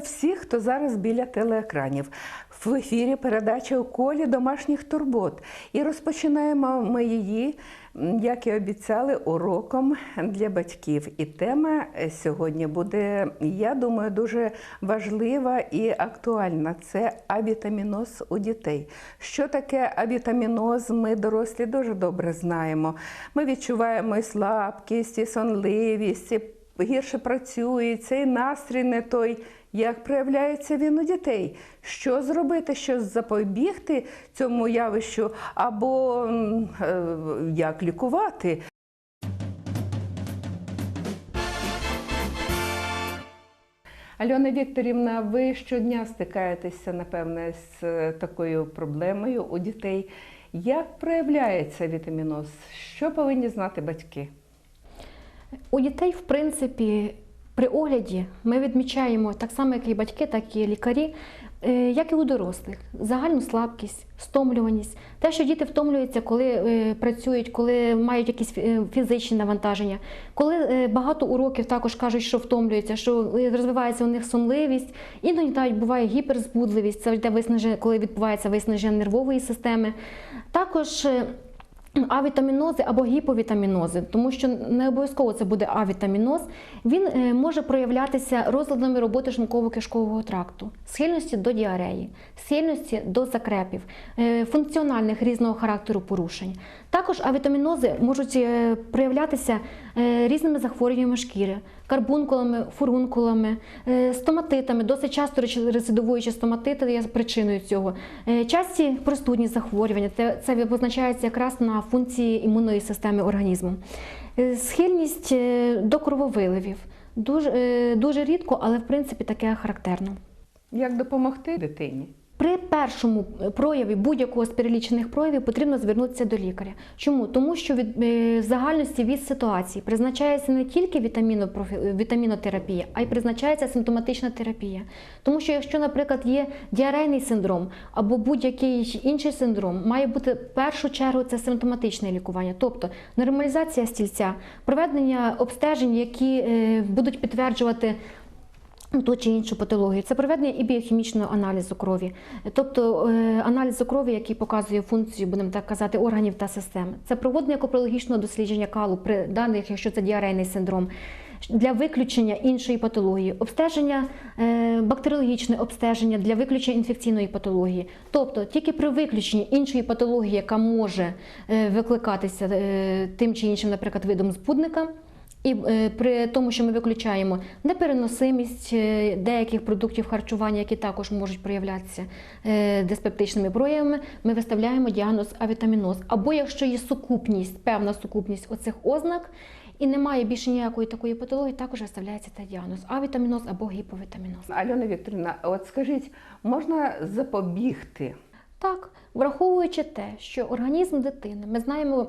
Всіх, хто зараз біля телеекранів. В ефірі передача у колі домашніх турбот. І розпочинаємо ми її, як і обіцяли, уроком для батьків. І тема сьогодні буде, я думаю, дуже важлива і актуальна. Це авітаміноз у дітей. Що таке авітаміноз? Ми дорослі дуже добре знаємо. Ми відчуваємо і слабкість, і сонливість. і гірше працюється, і настрій не той. Як проявляється він у дітей? Що зробити, що запобігти цьому явищу, або е, як лікувати? Альона Вікторівна, ви щодня стикаєтеся, напевне, з е, такою проблемою у дітей. Як проявляється вітаміноз? Що повинні знати батьки? У дітей, в принципі, при огляді ми відмічаємо так само, як і батьки, так і лікарі, е, як і у дорослих, загальну слабкість, стомлюваність, те, що діти втомлюються, коли е, працюють, коли мають якісь е, фізичні навантаження, коли багато уроків також кажуть, що втомлюються, що розвивається у них сонливість, іноді навіть буває гіперзбудливість, це йде коли відбувається виснаження нервової системи. Також Авітамінози або гіповітамінози, тому що не обов'язково це буде авітаміноз, він е, може проявлятися розладами роботи шлунково-кишкового тракту, схильності до діареї, схильності до закрепів, е, функціональних різного характеру порушень. Також авітамінози можуть е, проявлятися різними захворюваннями шкіри, карбункулами, фурункулами, е, стоматитами. Досить часто рецидивуючі стоматити є причиною цього. Е, Часті простудні захворювання. Це, позначається якраз на функції імунної системи організму. Е, Схильність до крововиливів. Дуже, дуже рідко, але в принципі таке характерно. Як допомогти дитині? При першому прояві будь-якого з перелічених проявів потрібно звернутися до лікаря. Чому? Тому що від е, загальності від ситуації призначається не тільки вітамінопрофі- вітамінотерапія, а й призначається симптоматична терапія. Тому що якщо, наприклад, є діарейний синдром або будь-який інший синдром, має бути в першу чергу це симптоматичне лікування, тобто нормалізація стільця, проведення обстежень, які е, будуть підтверджувати ту чи іншу патологію. Це проведення і біохімічного аналізу крові, тобто е, аналізу крові, який показує функцію, будемо так казати, органів та систем. Це проводення копрологічного дослідження калу при даних, якщо це діарейний синдром. Для виключення іншої патології, обстеження, е, бактеріологічне обстеження для виключення інфекційної патології. Тобто тільки при виключенні іншої патології, яка може е, викликатися тим чи іншим, наприклад, видом збудника, і е, при тому, що ми виключаємо непереносимість е, деяких продуктів харчування, які також можуть проявлятися е, диспептичними проявами, ми виставляємо діагноз авітаміноз. Або якщо є сукупність, певна сукупність оцих ознак, і немає більше ніякої такої патології, також виставляється цей діагноз авітаміноз або гіповітаміноз. Альона Вікторівна, от скажіть, можна запобігти? Так, враховуючи те, що організм дитини, ми знаємо,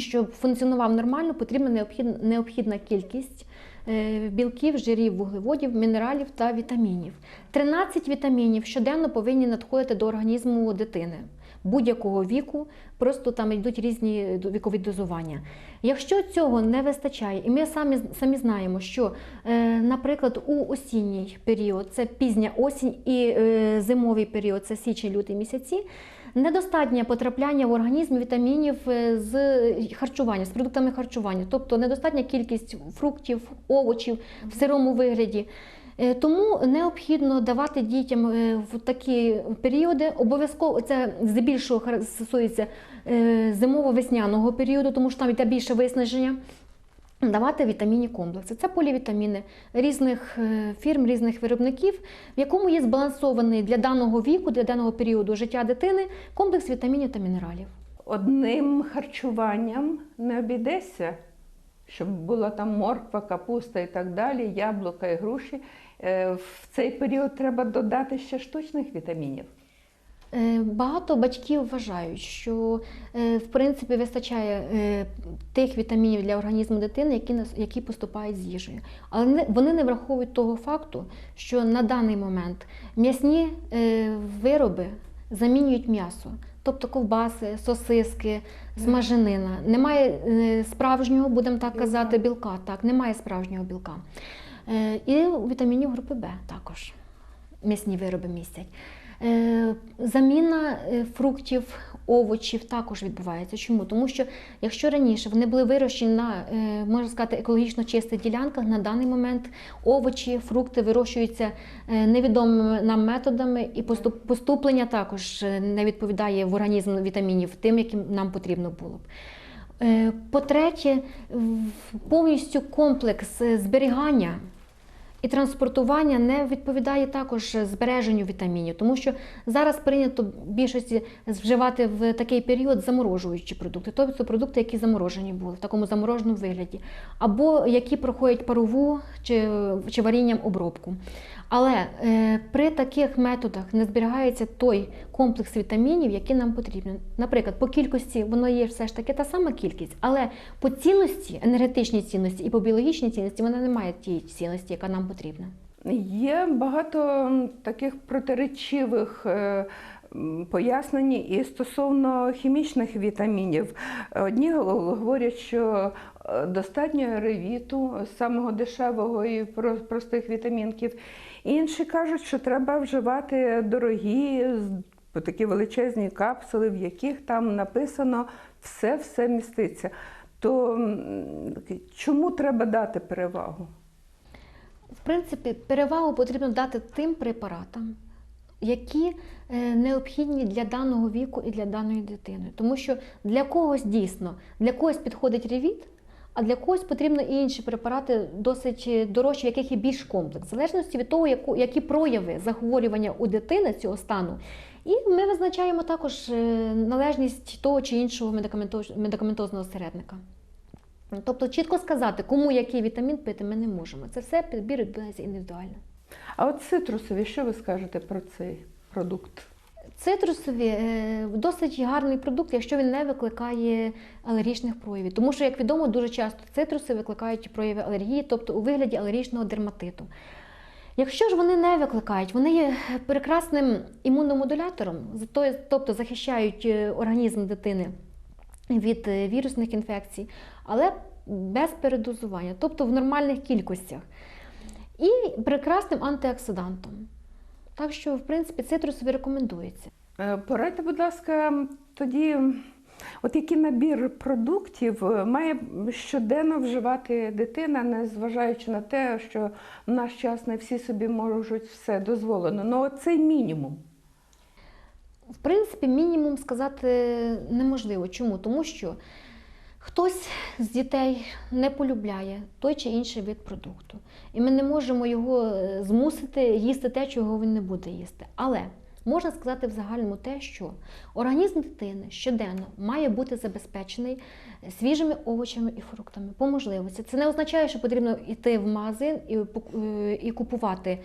щоб функціонував нормально, потрібна необхідна, кількість е, білків, жирів, вуглеводів, мінералів та вітамінів. 13 вітамінів щоденно повинні надходити до організму дитини. Будь-якого віку, просто там йдуть різні вікові дозування. Якщо цього не вистачає, і ми самі, самі знаємо, що, е, наприклад, у осінній період це пізня осінь і е, зимовий період це січень-лютий місяці. Недостатнє потрапляння в організм вітамінів е, з харчування, з продуктами харчування, тобто недостатня кількість фруктів, овочів в сирому вигляді. Е, Тому необхідно давати дітям е, в такі періоди. Обов'язково це здебільшого стосується зимово-весняного періоду, тому що там йде більше виснаження. Давати вітамінні комплекси. Це полівітаміни різних е, фірм, різних виробників, в якому є збалансований для даного віку, для даного періоду життя дитини комплекс вітамінів та мінералів. Одним харчуванням не обійдеться, щоб була там морква, капуста і так далі, яблука і груші. Е, В цей період треба додати ще штучних вітамінів. Е, Багато батьків вважають, що е, в принципі вистачає е, тих вітамінів для організму дитини, які, які поступають з їжею. Але вони не враховують того факту, що на даний момент м'ясні вироби замінюють м'ясо. Тобто ковбаси, сосиски, смаженина. Немає справжнього, будемо так казати, білка. Так, немає справжнього білка. І вітамінів групи Б також м'ясні вироби містять. Е, Заміна е, фруктів, овочів також відбувається. Чому? Тому що якщо раніше вони були вирощені на, е, можна сказати, екологічно чистих ділянках, на даний момент овочі, фрукти вирощуються невідомими нам методами, і поступлення також не відповідає в організм вітамінів тим, яким нам потрібно було б. По-третє, повністю комплекс зберігання і транспортування не відповідає також збереженню вітамінів, тому що зараз прийнято більшості вживати в такий період заморожуючі продукти, тобто продукти, які заморожені були в такому замороженому вигляді, або які проходять парову чи, чи варінням обробку. Але е, при таких методах не зберігається той комплекс вітамінів, який нам потрібен. Наприклад, по кількості воно є все ж таки та сама кількість, але по цінності, енергетичній цінності і по біологічній цінності вона не має тієї цінності, яка нам потрібна. Є багато таких протиречивих е, м, пояснень і стосовно хімічних вітамінів. Одні говорять, що е, достатньо ревіту, самого дешевого і про- простих вітамінків. Інші кажуть, що треба вживати дорогі, такі величезні капсули, в яких там написано все-все міститься. То чому треба дати перевагу? В принципі, перевагу потрібно дати тим препаратам, які е, необхідні для даного віку і для даної дитини. Тому що для когось дійсно, для когось підходить ревіт, а для когось потрібно і інші препарати досить дорожчі, яких є більш комплекс, в залежності від того, які прояви захворювання у дитини цього стану. І ми визначаємо також е, належність того чи іншого медикаментозного середника. Тобто чітко сказати, кому який вітамін пити, ми не можемо. Це все підбір індивідуально. А от цитрусові, що ви скажете про цей продукт? Цитрусові е, досить гарний продукт, якщо він не викликає алергічних проявів. Тому що, як відомо, дуже часто цитруси викликають прояви алергії, тобто у вигляді алергічного дерматиту. Якщо ж вони не викликають, вони є прекрасним імуномодулятором, тобто захищають е, організм дитини від е, вірусних інфекцій, але без передозування, тобто в нормальних кількостях. І прекрасним антиоксидантом. Так що, в принципі, цитрусові рекомендується. Е, Порадьте, будь ласка, тоді, от який набір продуктів е, має щоденно вживати дитина, незважаючи на те, що в наш час не всі собі можуть все дозволено. Ну, цей мінімум. В принципі, мінімум сказати неможливо. Чому? Тому що хтось з дітей не полюбляє той чи інший вид продукту. І ми не можемо його е, змусити їсти те, чого він не буде їсти. Але можна сказати в загальному те, що організм дитини щоденно має бути забезпечений свіжими овочами і фруктами по можливості. Це не означає, що потрібно йти в магазин і, е, і купувати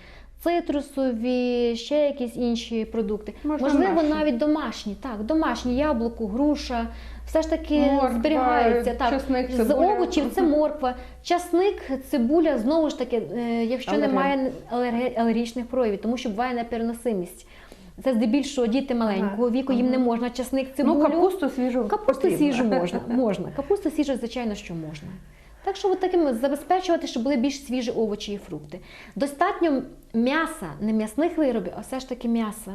цитрусові, ще якісь інші продукти. Можна Можливо, навіть домашні, так, домашні яблуко, груша. Все ж таки Морква, зберігаються. Так, часник, з овочів це морква, часник, цибуля, знову ж таки, е, якщо Алерген. немає алергічних проявів, тому що буває непереносимість. Це здебільшого діти маленького віку, їм не можна часник, цибулю. Ну, капусту свіжу. Капусту потрібно. свіжу можна, можна. Капусту свіжу, звичайно, що можна. Так що от таким забезпечувати, щоб були більш свіжі овочі і фрукти. Достатньо м'яса, не м'ясних виробів, а все ж таки м'яса.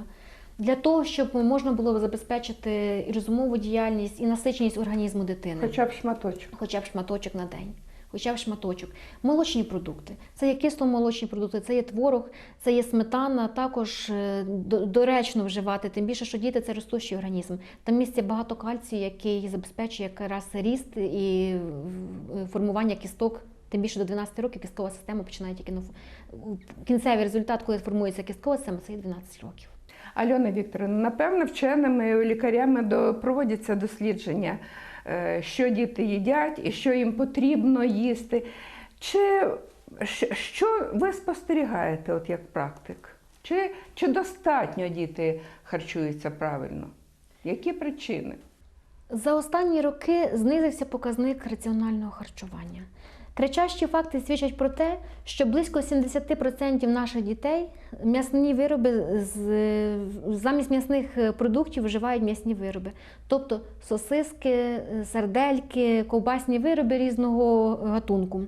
Для того, щоб можна було забезпечити і розумову діяльність, і насиченість організму дитини Хоча б шматочок. хоча б шматочок на день. Хоча б шматочок. Молочні продукти. Це є кисломолочні продукти, це є творог, це є сметана, також е, доречно вживати, тим більше, що діти це ростущий організм. Там місце багато кальцію, який забезпечує якраз ріст і формування кісток. Тим більше до 12 років кісткова система починає тільки кінцевий результат, коли формується кісткова система, це є 12 років. Альона Вікторовна, напевно, вченими лікарями проводяться дослідження, е, що діти їдять і що їм потрібно їсти. Чи що ви спостерігаєте, от як практик? Чи, чи достатньо діти харчуються правильно? Які причини? За останні роки знизився показник раціонального харчування. Кричащі факти свідчать про те, що близько 70% наших дітей м'ясні вироби замість м'ясних продуктів вживають м'ясні вироби, тобто сосиски, сардельки, ковбасні вироби різного гатунку.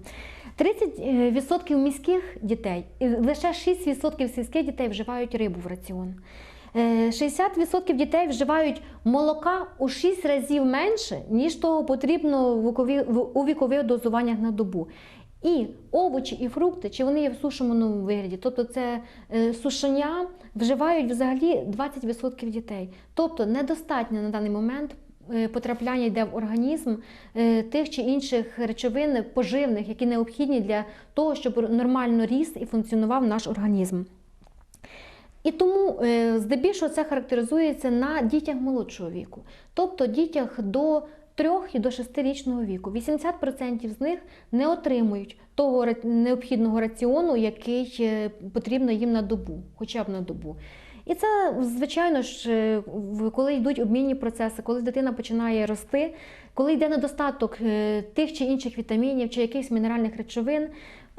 30% міських дітей і лише 6% сільських дітей вживають рибу в раціон. Е, 60% дітей вживають молока у 6 разів менше, ніж того потрібно у вікових дозуваннях на добу. І овочі і фрукти, чи вони є в сушеному вигляді, тобто це е, сушення вживають взагалі 20% дітей. Тобто недостатньо на даний момент е, потрапляння йде в організм е, тих чи інших речовин поживних, які необхідні для того, щоб нормально ріс і функціонував наш організм. І тому е, здебільшого це характеризується на дітях молодшого віку, тобто дітях до 3 і до 6-річного віку. 80% з них не отримують того необхідного раціону, який е, потрібно їм на добу, хоча б на добу. І це, звичайно ж, е, коли йдуть обмінні процеси, коли дитина починає рости, коли йде недостаток тих чи інших вітамінів чи якихось мінеральних речовин,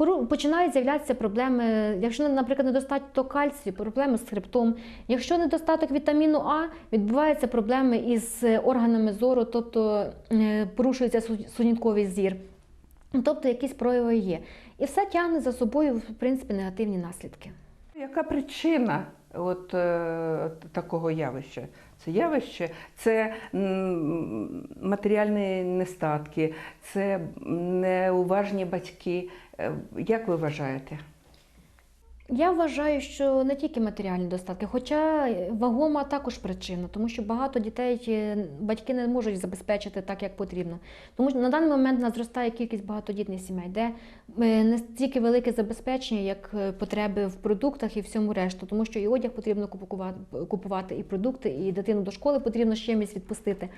починають з'являтися проблеми. Якщо, наприклад, недостаток кальцію, проблеми з хребтом. Якщо недостаток вітаміну А, відбуваються проблеми із органами зору, тобто е, порушується су- сунітковий зір. Тобто якісь прояви є. І все тягне за собою, в принципі, негативні наслідки. Яка причина от, е, такого явища? Це явище, це матеріальні нестатки, це неуважні батьки. Е, Як ви вважаєте? Я вважаю, що не тільки матеріальні достатки, хоча вагома також причина, тому що багато дітей е, батьки не можуть забезпечити так, як потрібно. Тому що на даний момент нас зростає кількість багатодітних сімей, де не стільки велике забезпечення, як е, потреби в продуктах і всьому решту, тому що і одяг потрібно купувати, купувати, і продукти, і дитину до школи потрібно з чимось відпустити.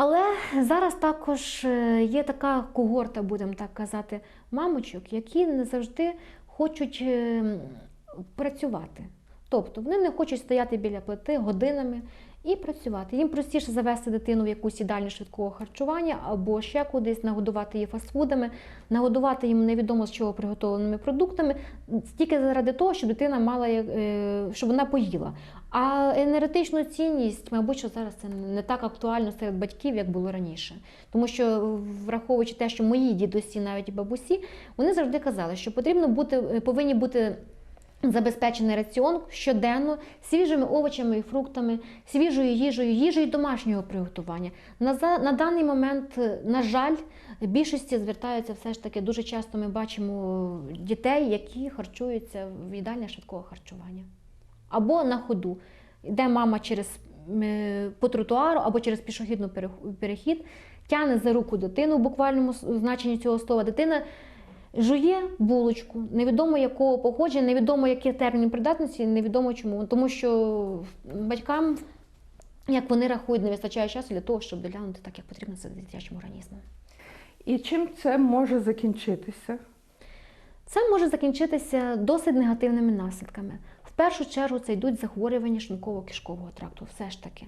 Але зараз також е, є така когорта, будемо так казати, мамочок, які не завжди хочуть е, працювати. Тобто вони не хочуть стояти біля плити годинами і працювати. Їм простіше завести дитину в якусь їдальню швидкого харчування або ще кудись, нагодувати її фастфудами, нагодувати їм невідомо з чого приготовленими продуктами, тільки заради того, щоб дитина мала, е, щоб вона поїла. А енергетичну цінність, мабуть, що зараз це не так актуально серед батьків, як було раніше. Тому що, враховуючи те, що мої дідусі, навіть і бабусі, вони завжди казали, що потрібно бути, повинні бути забезпечений раціон щоденно свіжими овочами і фруктами, свіжою їжею, їжею домашнього приготування. На, за- на даний момент, е, на жаль, більшості звертаються все ж таки. Дуже часто ми бачимо дітей, які харчуються в їдальнях швидкого харчування. Або на ходу. Йде мама через е, по тротуару або через пішохідний перехід, тягне за руку дитину в буквальному значенні цього слова. Дитина жує булочку, невідомо якого походження, невідомо який термін придатності, невідомо чому. Тому що батькам, як вони рахують, не вистачає часу для того, щоб доглянути так, як потрібно за дитячим організмом. І чим це може закінчитися? Це може закінчитися досить негативними наслідками. Першу чергу це йдуть захворювання шлунково-кишкового тракту, все ж таки.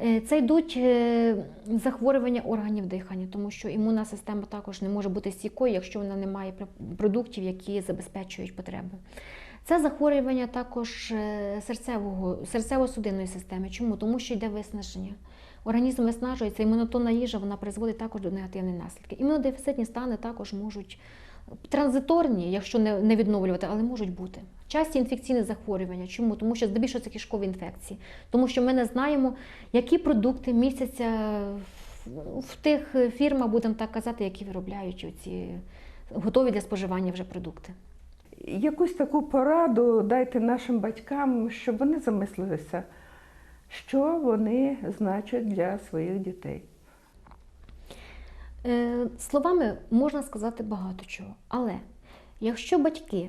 Е, Це йдуть е, захворювання органів дихання, тому що імунна система також не може бути стійкою, якщо вона не має продуктів, які забезпечують потребу. Це захворювання також е, серцевого, серцево-судинної системи. Чому? Тому що йде виснаження. Організм виснажується, і монотонна їжа вона призводить також до негативних наслідків. Імунодефіцитні стани також можуть транзиторні, якщо не, не відновлювати, але можуть бути. Часті інфекційні захворювання. Чому? Тому що здебільшого це кишкові інфекції. Тому що ми не знаємо, які продукти містяться в, тих фірмах, будемо так казати, які виробляють ці готові для споживання вже продукти. Якусь таку пораду дайте нашим батькам, щоб вони замислилися, що вони значать для своїх дітей. Е, Словами можна сказати багато чого, але якщо батьки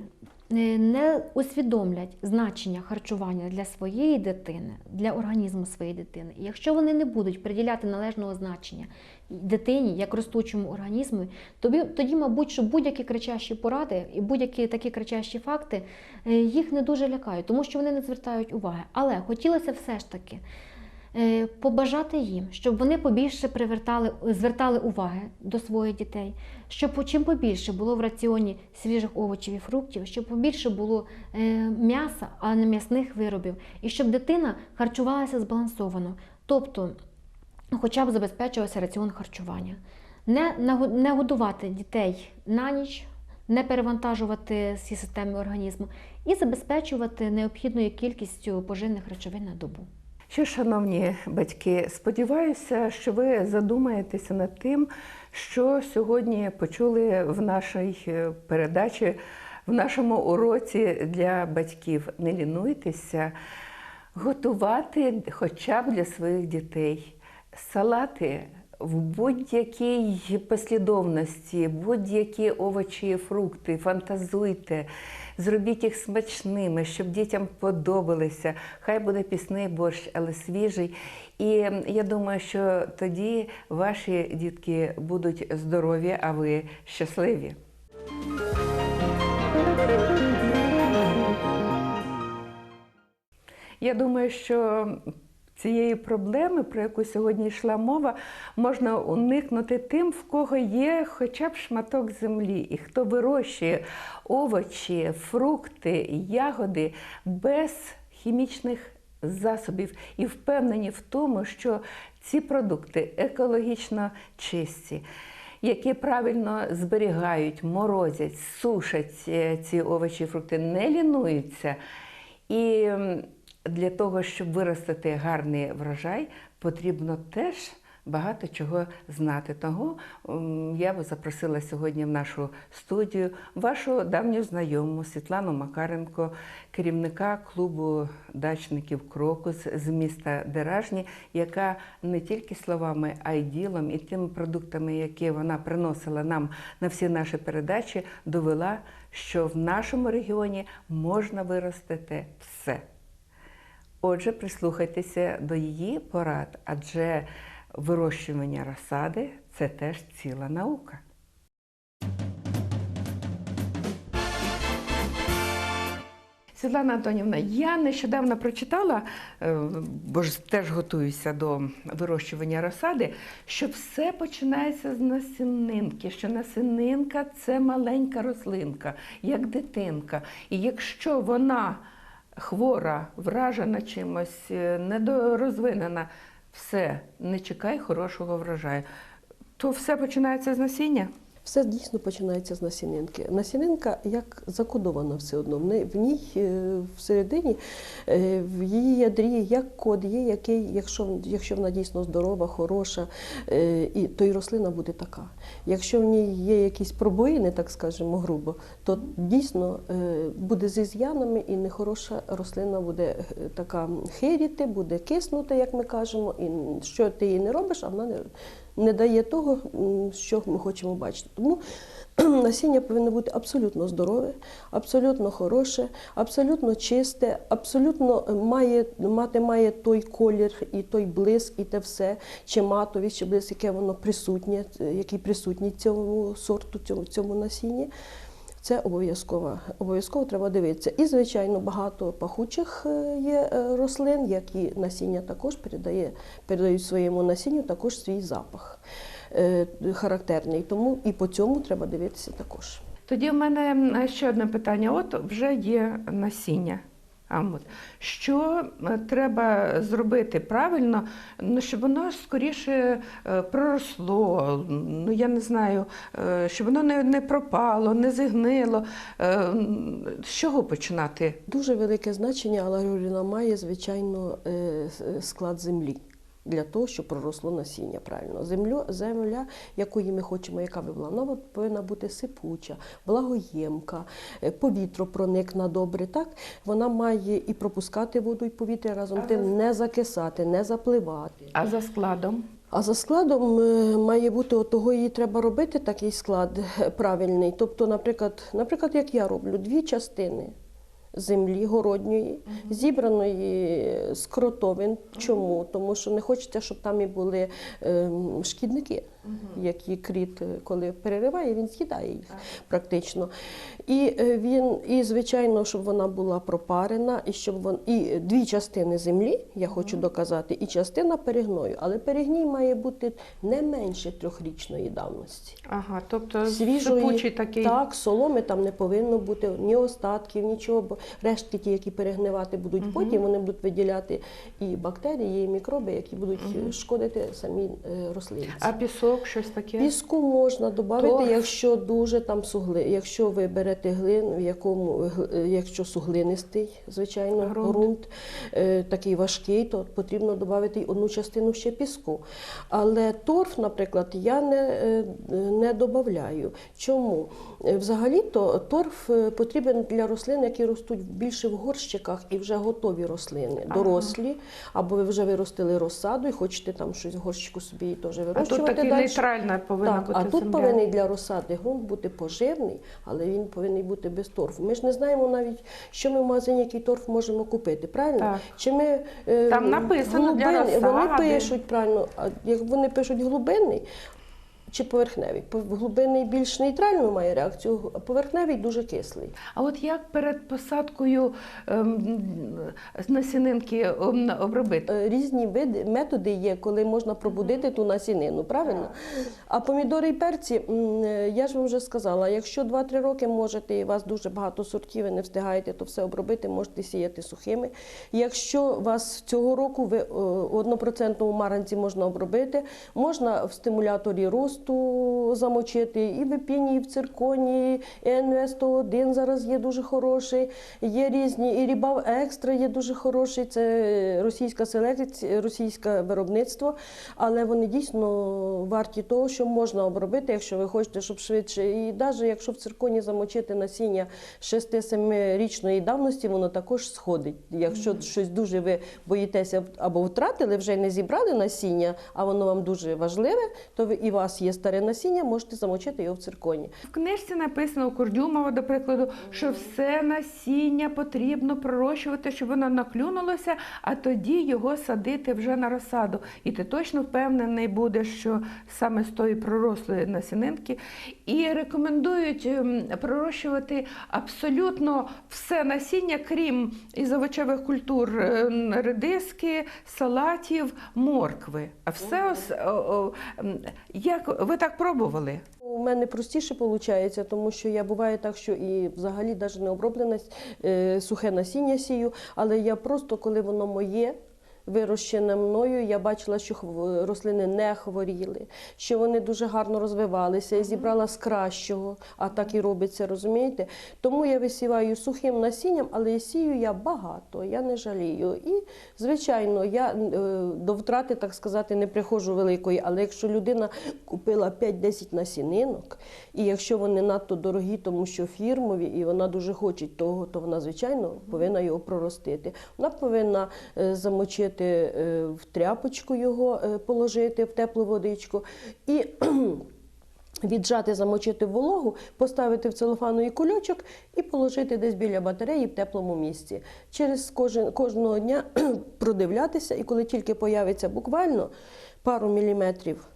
е, не усвідомлять значення харчування для своєї дитини, для організму своєї дитини, якщо вони не будуть приділяти належного значення дитині як ростучому організму, тобі, тоді, мабуть, що будь-які кричащі поради і будь-які такі кричащі факти е, їх не дуже лякають, тому що вони не звертають уваги. Але хотілося все ж таки побажати їм, щоб вони побільше привертали, звертали уваги до своїх дітей, щоб чим побільше було в раціоні свіжих овочів і фруктів, щоб побільше було е, м'яса, а не м'ясних виробів, і щоб дитина харчувалася збалансовано, тобто хоча б забезпечувався раціон харчування. Не, не годувати дітей на ніч, не перевантажувати всі системи організму і забезпечувати необхідною кількістю поживних речовин на добу. Що, шановні батьки, сподіваюся, що ви задумаєтеся над тим, що сьогодні почули в нашій е, передачі, в нашому уроці для батьків. Не лінуйтеся готувати хоча б для своїх дітей салати в будь-якій послідовності, будь-які овочі фрукти, фантазуйте, зробіть їх смачними, щоб дітям подобалися. Хай буде пісний борщ, але свіжий. І я думаю, що тоді ваші дітки будуть здорові, а ви щасливі. Я думаю, що цієї проблеми, про яку сьогодні йшла мова, можна уникнути тим, в кого є хоча б шматок землі, і хто вирощує овочі, фрукти, ягоди без хімічних засобів і впевнені в тому, що ці продукти екологічно чисті. Які правильно зберігають, морозять, сушать е, ці овочі фрукти, не лінуються. І для того, щоб виростити гарний врожай, потрібно теж багато чого знати. Того я би запросила сьогодні в нашу студію вашу давню знайому Світлану Макаренко, керівника клубу дачників Крокус з міста Деражні, яка не тільки словами, а й ділом і тими продуктами, які вона приносила нам на всі наші передачі, довела, що в нашому регіоні можна виростити все. Отже, прислухайтеся до її порад, адже вирощування розсади це теж ціла наука. Світлана Антонівна, я нещодавно прочитала, е, бо ж теж готуюся до вирощування розсади, що все починається з насінинки, що насінинка це маленька рослинка, як дитинка. І якщо вона хвора, вражена чимось, е, недорозвинена, все, не чекай хорошого врожаю. То все починається з насіння. Все дійсно починається з насінинки. Насінинка як закодована все одно. В ній е, всередині, е, в її ядрі як код є, який, якщо, якщо вона дійсно здорова, хороша, е, і, то і рослина буде така. Якщо в ній є якісь пробоїни, так скажемо грубо, то дійсно буде з із'янами і нехороша рослина буде така хиріти, буде киснути, як ми кажемо, і що ти їй не робиш, а вона не, не дає того, що ми хочемо бачити. Тому насіння повинно бути абсолютно здорове, абсолютно хороше, абсолютно чисте, абсолютно е, має, мати має той колір і той блиск, і те все, чи матовість, чи блиск, яке воно присутнє, е, який присутній цьому сорту, цьому, цьому насінні. Це обов'язково. Обов'язково треба дивитися. І, звичайно, багато пахучих е, є е, рослин, які насіння також передає, передають своєму насінню також свій запах е, характерний. Тому і по цьому треба дивитися також. Тоді в мене ще одне питання. От вже є насіння. Що е, треба зробити правильно, ну, щоб воно скоріше е, проросло, ну я не знаю, е, щоб воно не, не пропало, не зігнило. З чого починати? Дуже велике значення аларіоліна має, звичайно, склад землі. Для того, щоб проросло насіння правильно. Землю, земля, якої ми хочемо, яка би була, вона повинна бути сипуча, благоємка, е, повітря проникна добре. Так? Вона має і пропускати воду і повітря разом тим, не закисати, не запливати. А за складом? А за складом е, має бути от того її треба робити такий склад е, правильний. Тобто, наприклад, наприклад, як я роблю, дві частини землі городньої, зібраної з кротовин. Чому? Тому що не хочеться, щоб там і були ем, шкідники, які кріт, е, коли перериває, він з'їдає їх практично. І е, він, і звичайно, щоб вона була пропарена, і щоб вон, і дві частини землі, я хочу доказати, і частина перегною. Але перегній має бути не менше трьохрічної давності. Ага, тобто Свіжої, такий. так, соломи там не повинно бути ні остатків, нічого, бо рештки ті, які перегнивати будуть потім, вони будуть виділяти і бактерії, і мікроби, які будуть е, шкодити самій рослинці. А пісок Пісок, щось таке. Піску можна додати, Торф. якщо дуже там сугли. Якщо ви берете глин, в якому е, якщо суглинистий, звичайно, Ґрунт. е, такий важкий, то потрібно додати й одну частину ще піску. Але торф, наприклад, я не, е, не додаю. Чому? Взагалі-то торф потрібен для рослин, які ростуть більше в горщиках і вже готові рослини, Ага. дорослі, або ви вже виростили розсаду і хочете там щось в горщику собі теж А вирощувати. тут такий далі. Нейтральна повинна Так, бути а тут земля. повинен для розсади ґрунт бути поживний, але він повинен бути без торфу. Ми ж не знаємо навіть, що ми в магазині який торф можемо купити, правильно? Так. Чи ми е, Там написано для розсади. Вони пишуть правильно, а як вони пишуть глибинний. Чи поверхневий? Пов- Глибинний більш нейтральну має реакцію, а поверхневий дуже кислий. А от як перед посадкою ем, насінинки ем, обробити? Е, Різні види методи є, коли можна пробудити ту насінину, правильно? А помідори і перці, е, я ж вам вже сказала, якщо 2-3 роки можете, і у вас дуже багато сортів, ви не встигаєте то все обробити, можете сіяти сухими. Якщо вас цього року ви е, у однопроцентному маранці можна обробити, можна в стимуляторі росту замочити, і в епіні, і в цирконі, і НВС-101 зараз є дуже хороший, є різні, і Рібав Екстра є дуже хороший, це російська селекція, російське виробництво, але вони дійсно варті того, що можна обробити, якщо ви хочете, щоб швидше. І навіть якщо в цирконі замочити насіння 6-7-річної давності, воно також сходить. Якщо щось дуже ви боїтеся або втратили, вже не зібрали насіння, а воно вам дуже важливе, то і у вас є старе насіння, можете замочити його в цирконі. В книжці написано у Кордюмова, до прикладу, що все насіння потрібно пророщувати, щоб воно наклюнулося, а тоді його садити вже на розсаду. І ти точно впевнений будеш, що саме з тої пророслої насінинки. І рекомендують ем, пророщувати абсолютно все насіння, крім із овочевих культур ем, редиски, салатів, моркви. А все ос- о- ви так пробували? У мене простіше виходить, тому що я буває так, що і взагалі навіть не оброблене е, сухе насіння сію, але я просто, коли воно моє. Вирощене мною, я бачила, що рослини не хворіли, що вони дуже гарно розвивалися. Я зібрала з кращого, а так і робиться, розумієте? Тому я висіваю сухим насінням, але сію я багато, я не жалію. І, звичайно, я е, до втрати, так сказати, не приходжу великої, але якщо людина купила 5-10 насінинок, і якщо вони надто дорогі, тому що фірмові, і вона дуже хоче того, то вона, звичайно, повинна його проростити. Вона повинна е, замочити е, в тряпочку його, е, положити в теплу водичку. І Віджати, замочити вологу, поставити в целофановий кульочок і положити десь біля батареї в теплому місці. Через кожен, кожного дня продивлятися, і коли тільки появиться буквально пару міліметрів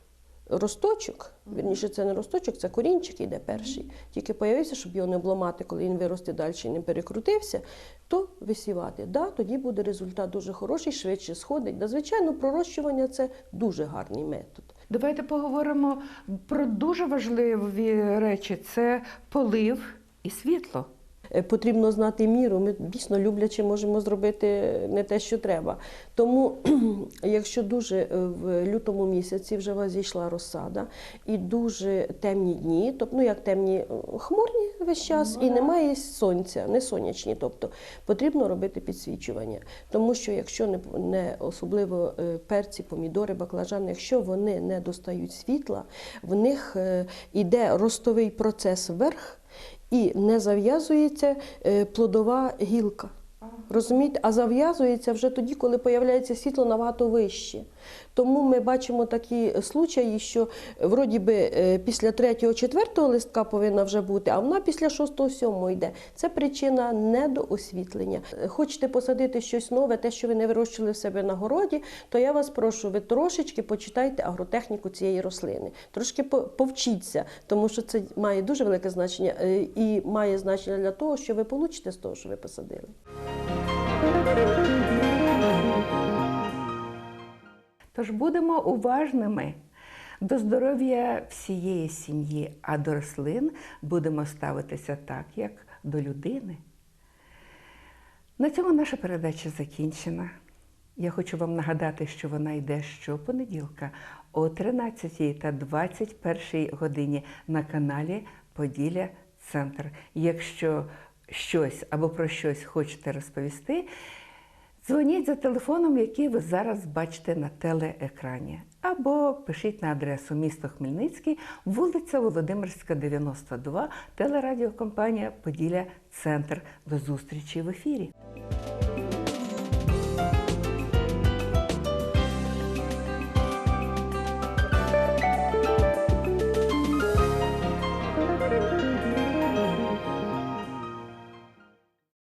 росточок, вірніше, це не росточок, це корінчик іде перший. Тільки появився, щоб його не обламати, коли він виросте далі і не перекрутився, то висівати. Да, тоді буде результат дуже хороший, швидше сходить. Да, звичайно, пророщування це дуже гарний метод. Давайте поговоримо про дуже важливі речі: це полив і світло. Е, Потрібно знати міру. Ми дійсно люблячи можемо зробити не те, що треба. Тому, якщо дуже е, в лютому місяці вже у вас зійшла розсада і дуже темні дні, тобто ну як темні е, хмурні весь час, і немає сонця, не сонячні, тобто потрібно робити підсвічування. Тому що якщо не, не особливо перці, помідори, баклажани, якщо вони не достають світла, в них е, іде ростовий процес вверх і не зав'язується е, плодова гілка. Розумієте? А зав'язується вже тоді, коли появляється світло набагато вище. Тому ми бачимо такі случаї, що вроді би е, після 3-4 листка повинна вже бути, а вона після 6-7 йде. Це причина недоосвітлення. Хочете посадити щось нове, те, що ви не вирощували в себе на городі, то я вас прошу, ви трошечки почитайте агротехніку цієї рослини. Трошки по- повчіться, тому що це має дуже велике значення е, і має значення для того, що ви получите з того, що ви посадили. Тож будемо уважними до здоров'я всієї сім'ї, а до рослин будемо ставитися так, як до людини. На цьому наша передача закінчена. Я хочу вам нагадати, що вона йде щопонеділка о 13 та 21 годині на каналі Поділля Центр. Якщо щось або про щось хочете розповісти, дзвоніть за телефоном, який ви зараз бачите на телеекрані. Або пишіть на адресу місто Хмельницький, вулиця Володимирська, 92, телерадіокомпанія Поділля Центр. До зустрічі в ефірі.